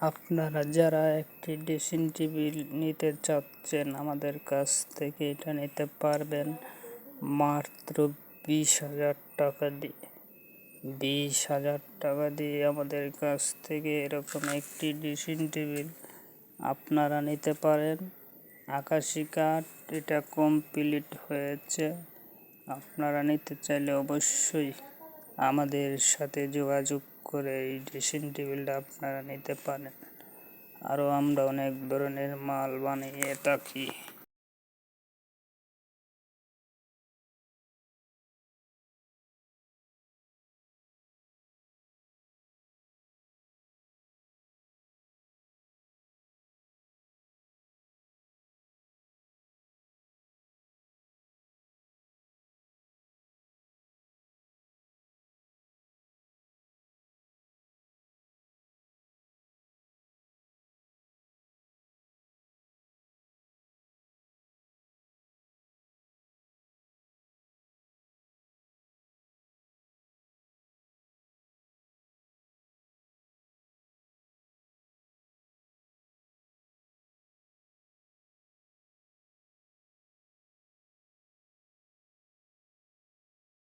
আপনারা যারা একটি ড্রেসিং টেবিল নিতে চাচ্ছেন, আমাদের কাছ থেকে এটা নিতে পারবেন। মাত্র বিশ হাজার টাকা দিয়ে বিশ হাজার টাকা দিয়ে আমাদের কাছ থেকে এরকম একটি ড্রেসিং টেবিল আপনারা নিতে পারেন। আকাশি কাঠ, এটা কমপ্লিট হয়েছে। আপনারা নিতে চাইলে অবশ্যই আমাদের সাথে যোগাযোগ করে এই ড্রেসিং টেবিলটা আপনারা নিতে পারেন। আরও আমরা অনেক ধরনের মাল বানিয়ে থাকি।